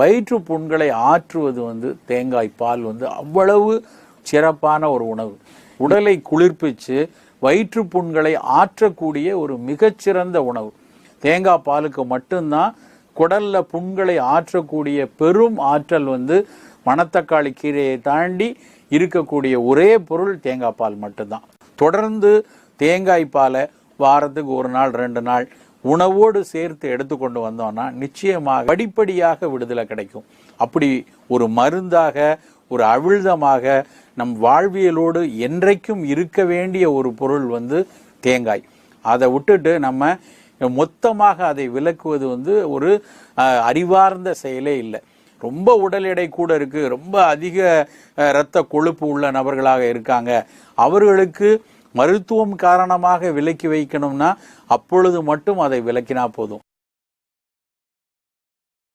வயிற்று புண்களை ஆற்றுவது வந்து தேங்காய் பால் வந்து அவ்வளவு சிறப்பான ஒரு உணவு. உடலை குளிர்ப்பிச்சு வயிற்று புண்களை ஆற்றக்கூடிய ஒரு மிகச்சிறந்த உணவு. தேங்காய் பாலுக்கு மட்டும்தான் குடல்ல புண்களை ஆற்றக்கூடிய பெரும் ஆற்றல் வந்து மணத்தக்காளி கீரையை தாண்டி இருக்கக்கூடிய ஒரே பொருள் தேங்காய் பால் மட்டும்தான். தொடர்ந்து தேங்காய் பாலை வாரத்துக்கு ஒரு நாள் ரெண்டு நாள் உணவோடு சேர்த்து எடுத்துக்கொண்டு வந்தோம்னா நிச்சயமாக படிப்படியாக விடுதலை கிடைக்கும். அப்படி ஒரு மருந்தாக ஒரு அவிழ்தமாக நம் வாழ்வியலோடு என்றைக்கும் இருக்க வேண்டிய ஒரு பொருள் வந்து தேங்காய். அதை விட்டுட்டு நம்ம மொத்தமாக அதை விலக்குவது வந்து ஒரு அறிவார்ந்த செயலே இல்லை. ரொம்ப உடல் எடை கூட இருக்குது ரொம்ப அதிக இரத்த கொழுப்பு உள்ள நபர்களாக இருக்காங்க. அவர்களுக்கு மருத்துவம் காரணமாக விலக்கி வைக்கணும்னா அப்பொழுது மட்டும் அதை விலக்கினா போதும்.